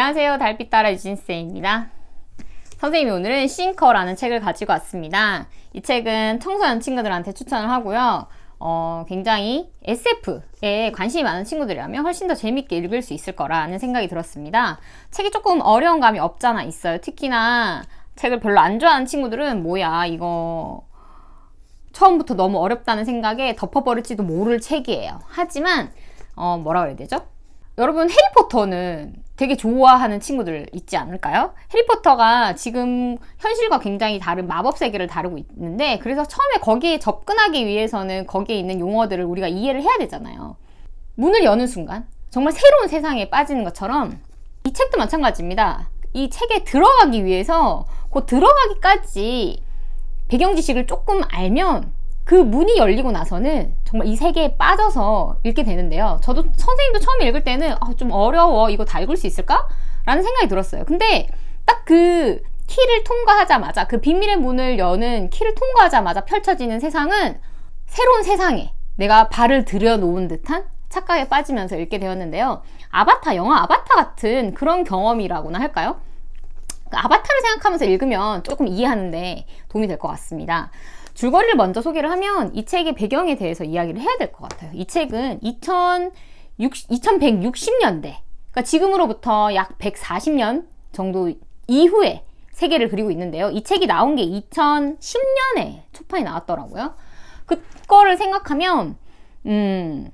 안녕하세요. 달빛 따라 유진쌤입니다. 선생님이 오늘은 싱커라는 책을 가지고 왔습니다. 이 책은 청소년 친구들한테 추천을 하고요. 어, 굉장히 SF에 관심이 많은 친구들이라면 훨씬 더 재밌게 읽을 수 있을 거라는 생각이 들었습니다. 책이 조금 어려운 감이 없잖아 있어요. 특히나 책을 별로 안 좋아하는 친구들은 뭐야 이거 처음부터 너무 어렵다는 생각에 덮어버릴지도 모를 책이에요. 하지만 어, 뭐라 그래야 되죠? 여러분 해리포터는 되게 좋아하는 친구들 있지 않을까요? 해리포터가 지금 현실과 굉장히 다른 마법 세계를 다루고 있는데 그래서 처음에 거기에 접근하기 위해서는 거기에 있는 용어들을 우리가 이해를 해야 되잖아요. 문을 여는 순간 정말 새로운 세상에 빠지는 것처럼 이 책도 마찬가지입니다. 이 책에 들어가기 위해서 그 들어가기까지 배경 지식을 조금 알면 그 문이 열리고 나서는 정말 이 세계에 빠져서 읽게 되는데요. 저도 선생님도 처음에 읽을 때는 아, 좀 어려워. 이거 다 읽을 수 있을까? 라는 생각이 들었어요. 근데 딱 그 키를 통과하자마자 그 비밀의 문을 여는 키를 통과하자마자 펼쳐지는 세상은 새로운 세상에 내가 발을 들여놓은 듯한 착각에 빠지면서 읽게 되었는데요. 아바타, 영화 아바타 같은 그런 경험이라고나 할까요? 그 아바타를 생각하면서 읽으면 조금 이해하는데 도움이 될 것 같습니다. 줄거리를 먼저 소개를 하면 이 책의 배경에 대해서 이야기를 해야 될 것 같아요. 이 책은 2160년대, 그러니까 지금으로부터 약 140년 정도 이후에 세계를 그리고 있는데요. 이 책이 나온 게 2010년에 초판이 나왔더라고요. 그거를 생각하면, 음,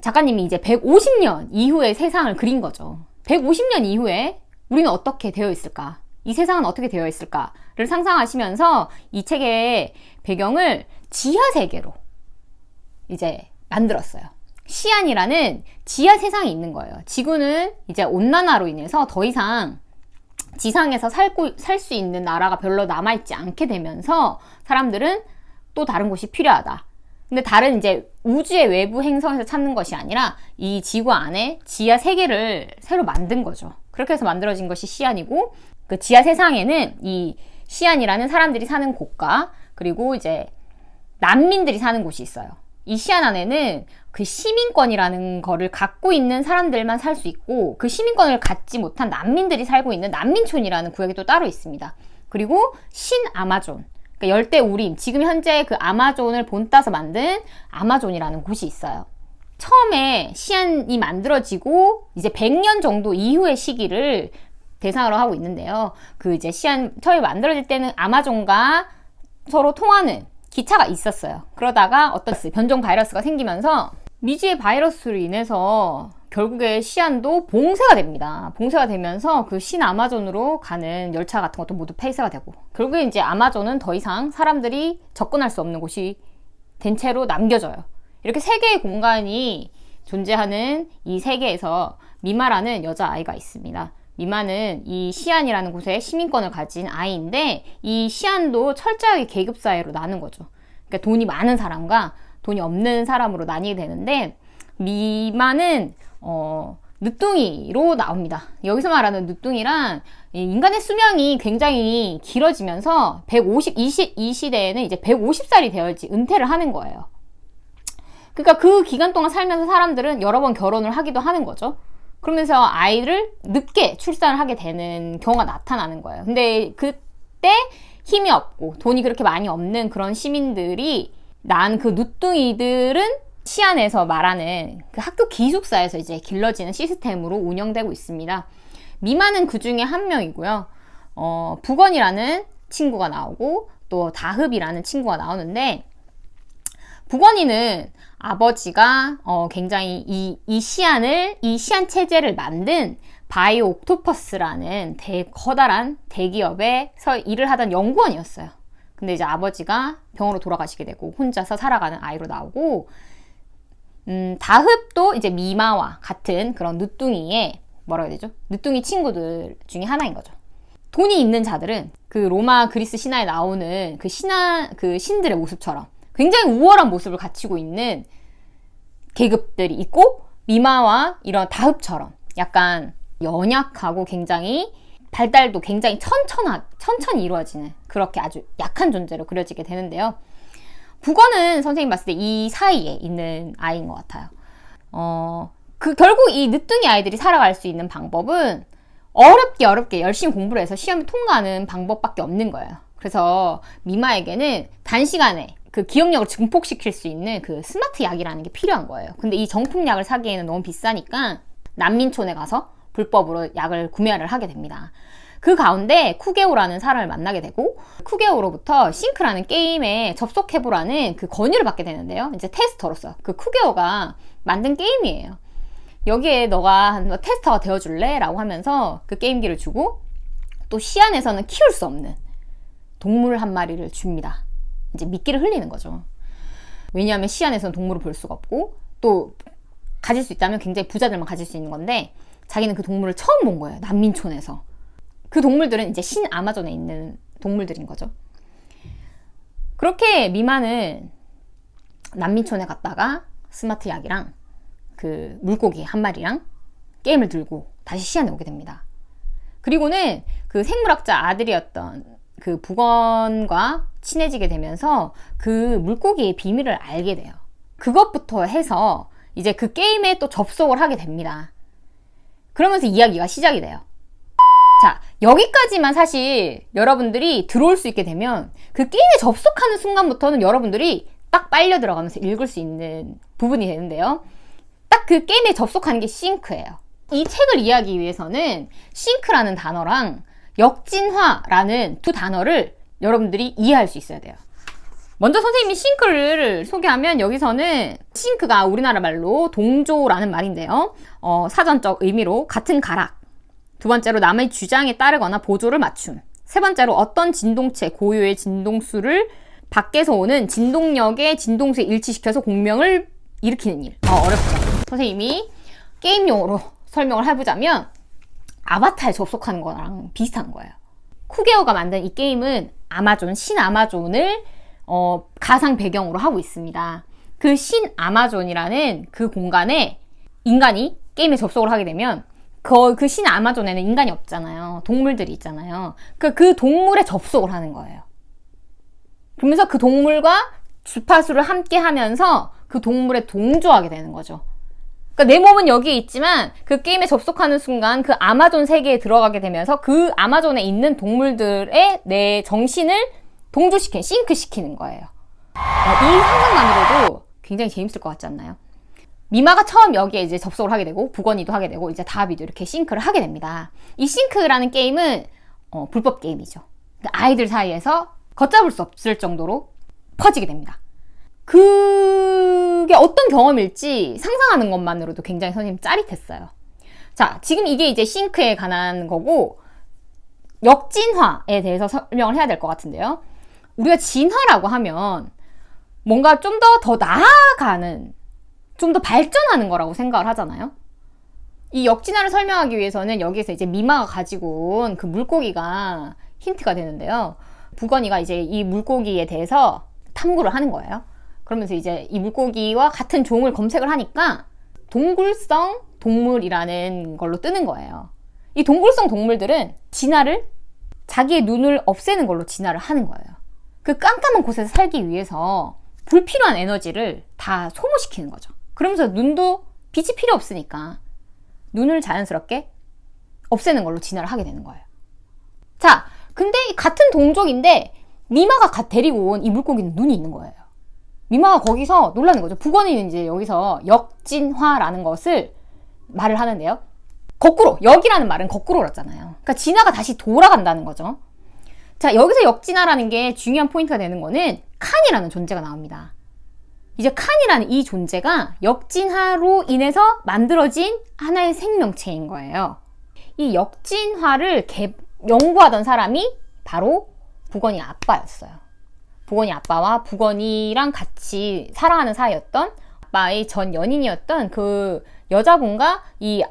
작가님이 이제 150년 이후의 세상을 그린 거죠. 150년 이후에 우리는 어떻게 되어 있을까? 이 세상은 어떻게 되어 있을까를 상상하시면서 이 책의 배경을 지하 세계로 이제 만들었어요. 시안이라는 지하 세상이 있는 거예요. 지구는 이제 온난화로 인해서 더 이상 지상에서 살고 살 수 있는 나라가 별로 남아 있지 않게 되면서 사람들은 또 다른 곳이 필요하다. 근데 다른 이제 우주의 외부 행성에서 찾는 것이 아니라 이 지구 안에 지하 세계를 새로 만든 거죠. 그렇게 해서 만들어진 것이 시안이고 그 지하 세상에는 이 시안이라는 사람들이 사는 곳과 그리고 이제 난민들이 사는 곳이 있어요. 이 시안 안에는 그 시민권이라는 거를 갖고 있는 사람들만 살 수 있고 그 시민권을 갖지 못한 난민들이 살고 있는 난민촌이라는 구역이 또 따로 있습니다. 그리고 신 아마존. 그러니까 열대 우림. 지금 현재 그 아마존을 본따서 만든 아마존이라는 곳이 있어요. 처음에 시안이 만들어지고 이제 100년 정도 이후의 시기를 대상으로 하고 있는데요. 그 이제 시안 처음에 만들어질 때는 아마존과 서로 통하는 기차가 있었어요. 그러다가 어떤 변종 바이러스가 생기면서 미지의 바이러스로 인해서 결국에 시안도 봉쇄가 됩니다. 봉쇄가 되면서 그 신 아마존으로 가는 열차 같은 것도 모두 폐쇄가 되고 결국에 이제 아마존은 더 이상 사람들이 접근할 수 없는 곳이 된 채로 남겨져요. 이렇게 세 개의 공간이 존재하는 이 세계에서 미마라는 여자아이가 있습니다. 미마는 이 시안이라는 곳에 시민권을 가진 아이인데 이 시안도 철저하게 계급 사회로 나는 거죠. 그러니까 돈이 많은 사람과 돈이 없는 사람으로 나뉘게 되는데 미마는 어 늦둥이로 나옵니다. 여기서 말하는 늦둥이란 인간의 수명이 굉장히 길어지면서 150, 이, 시, 이 시대에는 이제 150살이 되어야지 은퇴를 하는 거예요. 그러니까 그 기간 동안 살면서 사람들은 여러 번 결혼을 하기도 하는 거죠. 그러면서 아이를 늦게 출산을 하게 되는 경우가 나타나는 거예요. 근데 그때 힘이 없고 돈이 그렇게 많이 없는 그런 시민들이 난 그 누뚱이들은 시안에서 말하는 그 학교 기숙사에서 이제 길러지는 시스템으로 운영되고 있습니다. 미만은 그 중에 한 명이고요. 어, 북원이라는 친구가 나오고 또 다흡이라는 친구가 나오는데 북원이는 아버지가 어, 굉장히 이, 이 시안을 이 시안 체제를 만든 바이오 옥토퍼스라는 대, 커다란 대기업에서 일을 하던 연구원이었어요. 근데 이제 아버지가 병으로 돌아가시게 되고 혼자서 살아가는 아이로 나오고 음, 다흡도 이제 미마와 같은 그런 늦둥이의 뭐라 해야 되죠? 늦둥이 친구들 중에 하나인 거죠. 돈이 있는 자들은 그 로마 그리스 신화에 나오는 그 신화 그 신들의 모습처럼 굉장히 우월한 모습을 갖추고 있는 계급들이 있고 미마와 이런 다흡처럼 약간 연약하고 굉장히 발달도 굉장히 천천하, 천천히 이루어지는 그렇게 아주 약한 존재로 그려지게 되는데요. 국어는 선생님 봤을 때 이 사이에 있는 아이인 것 같아요. 어, 그 결국 이 늦둥이 아이들이 살아갈 수 있는 방법은 어렵게 어렵게 열심히 공부를 해서 시험을 통과하는 방법밖에 없는 거예요. 그래서 미마에게는 단시간에 그 기억력을 증폭시킬 수 있는 그 스마트 약이라는 게 필요한 거예요. 근데 이 정품 약을 사기에는 너무 비싸니까 난민촌에 가서 불법으로 약을 구매를 하게 됩니다. 그 가운데 쿠게오라는 사람을 만나게 되고 쿠게오로부터 싱크라는 게임에 접속해보라는 그 권유를 받게 되는데요. 이제 테스터로서 그 쿠게오가 만든 게임이에요. 여기에 너가 한 테스터가 되어줄래? 라고 하면서 그 게임기를 주고 또 시안에서는 키울 수 없는 동물 한 마리를 줍니다. 이제 미끼를 흘리는 거죠. 왜냐하면 시 안에서는 동물을 볼 수가 없고 또 가질 수 있다면 굉장히 부자들만 가질 수 있는 건데 자기는 그 동물을 처음 본 거예요. 난민촌에서. 그 동물들은 이제 신 아마존에 있는 동물들인 거죠. 그렇게 미마는 난민촌에 갔다가 스마트 약이랑 그 물고기 한 마리랑 게임을 들고 다시 시안에 오게 됩니다. 그리고는 그 생물학자 아들이었던 그 북원과 친해지게 되면서 그 물고기의 비밀을 알게 돼요. 그것부터 해서 이제 그 게임에 또 접속을 하게 됩니다. 그러면서 이야기가 시작이 돼요. 자, 여기까지만 사실 여러분들이 들어올 수 있게 되면 그 게임에 접속하는 순간부터는 여러분들이 딱 빨려 들어가면서 읽을 수 있는 부분이 되는데요. 딱 그 게임에 접속하는 게 싱크예요. 이 책을 이해하기 위해서는 싱크라는 단어랑 역진화라는 두 단어를 여러분들이 이해할 수 있어야 돼요. 먼저 선생님이 싱크를 소개하면 여기서는 싱크가 우리나라 말로 동조라는 말인데요. 어, 사전적 의미로 같은 가락. 두 번째로 남의 주장에 따르거나 보조를 맞춤. 세 번째로 어떤 진동체 고유의 진동수를 밖에서 오는 진동력의 진동수에 일치시켜서 공명을 일으키는 일. 어, 어렵죠. 선생님이 게임 용어로 설명을 해보자면 아바타에 접속하는 거랑 비슷한 거예요. 쿠게오가 만든 이 게임은 아마존, 신 아마존을 어, 가상 배경으로 하고 있습니다. 그 신 아마존이라는 그 공간에 인간이 게임에 접속을 하게 되면 그신 아마존에는 인간이 없잖아요. 동물들이 있잖아요. 그, 그 동물에 접속을 하는 거예요. 그러면서 그 동물과 주파수를 함께 하면서 그 동물에 동조하게 되는 거죠. 그러니까 내 몸은 여기에 있지만 그 게임에 접속하는 순간 그 아마존 세계에 들어가게 되면서 그 아마존에 있는 동물들의 내 정신을 동조시키는, 싱크시키는 거예요. 어, 이 상상만으로도 굉장히 재밌을 것 같지 않나요? 미마가 처음 여기에 이제 접속을 하게 되고 북원이도 하게 되고 이제 다비도 이렇게 싱크를 하게 됩니다. 이 싱크라는 게임은 어, 불법 게임이죠. 그러니까 아이들 사이에서 걷잡을 수 없을 정도로 퍼지게 됩니다. 그게 어떤 경험일지 상상하는 것만으로도 굉장히 선생님 짜릿했어요. 자, 지금 이게 이제 싱크에 관한 거고, 역진화에 대해서 설명을 해야 될 것 같은데요. 우리가 진화라고 하면 뭔가 좀 더 더 나아가는, 좀 더 발전하는 거라고 생각을 하잖아요. 이 역진화를 설명하기 위해서는 여기에서 이제 미마가 가지고 온 그 물고기가 힌트가 되는데요. 부건이가 이제 이 물고기에 대해서 탐구를 하는 거예요. 그러면서 이제 이 물고기와 같은 종을 검색을 하니까 동굴성 동물이라는 걸로 뜨는 거예요. 이 동굴성 동물들은 진화를 자기의 눈을 없애는 걸로 진화를 하는 거예요. 그 깜깜한 곳에서 살기 위해서 불필요한 에너지를 다 소모시키는 거죠. 그러면서 눈도 빛이 필요 없으니까 눈을 자연스럽게 없애는 걸로 진화를 하게 되는 거예요. 자, 근데 같은 동족인데 미마가 데리고 온 이 물고기는 눈이 있는 거예요. 미마가 거기서 놀라는 거죠. 북원이는 이제 여기서 역진화라는 것을 말을 하는데요. 거꾸로 역이라는 말은 거꾸로였잖아요. 그러니까 진화가 다시 돌아간다는 거죠. 자 여기서 역진화라는 게 중요한 포인트가 되는 거는 칸이라는 존재가 나옵니다. 이제 칸이라는 이 존재가 역진화로 인해서 만들어진 하나의 생명체인 거예요. 이 역진화를 개, 연구하던 사람이 바로 북원이 아빠였어요. 부건이 아빠와 부건이랑 같이 사랑하는 사이였던 아빠의 전 연인이었던 그 여자분과 이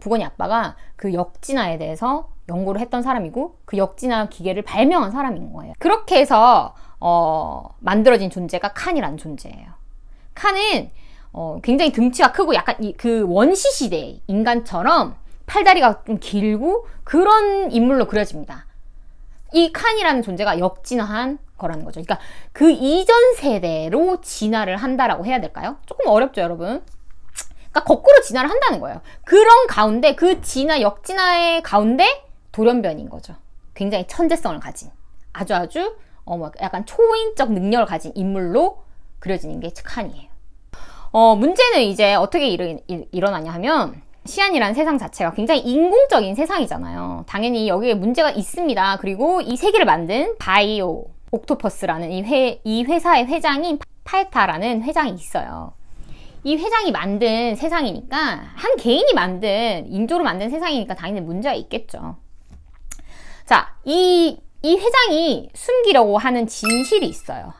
부건이 아빠가 그 역진화에 대해서 연구를 했던 사람이고 그 역진화 기계를 발명한 사람인 거예요. 그렇게 해서 어, 만들어진 존재가 칸이라는 존재예요. 칸은 어, 굉장히 등치가 크고 약간 그 원시 시대 인간처럼 팔다리가 좀 길고 그런 인물로 그려집니다. 이 칸이라는 존재가 역진화한 거라는 거죠. 그러니까 그 이전 세대로 진화를 한다라고 해야 될까요? 조금 어렵죠, 여러분. 그러니까 거꾸로 진화를 한다는 거예요. 그런 가운데 그 진화 역진화의 가운데 돌연변인 거죠. 굉장히 천재성을 가진 아주 아주 어, 막 약간 초인적 능력을 가진 인물로 그려지는 게 칸이에요. 어, 문제는 이제 어떻게 일, 일, 일어나냐 하면 시안이라는 세상 자체가 굉장히 인공적인 세상이잖아요. 당연히 여기에 문제가 있습니다. 그리고 이 세계를 만든 바이오 옥토퍼스라는 이, 회, 이 회사의 회장인 파에타라는 회장이 있어요. 이 회장이 만든 세상이니까 한 개인이 만든 인조로 만든 세상이니까 당연히 문제가 있겠죠. 자, 이, 이 회장이 숨기려고 하는 진실이 있어요.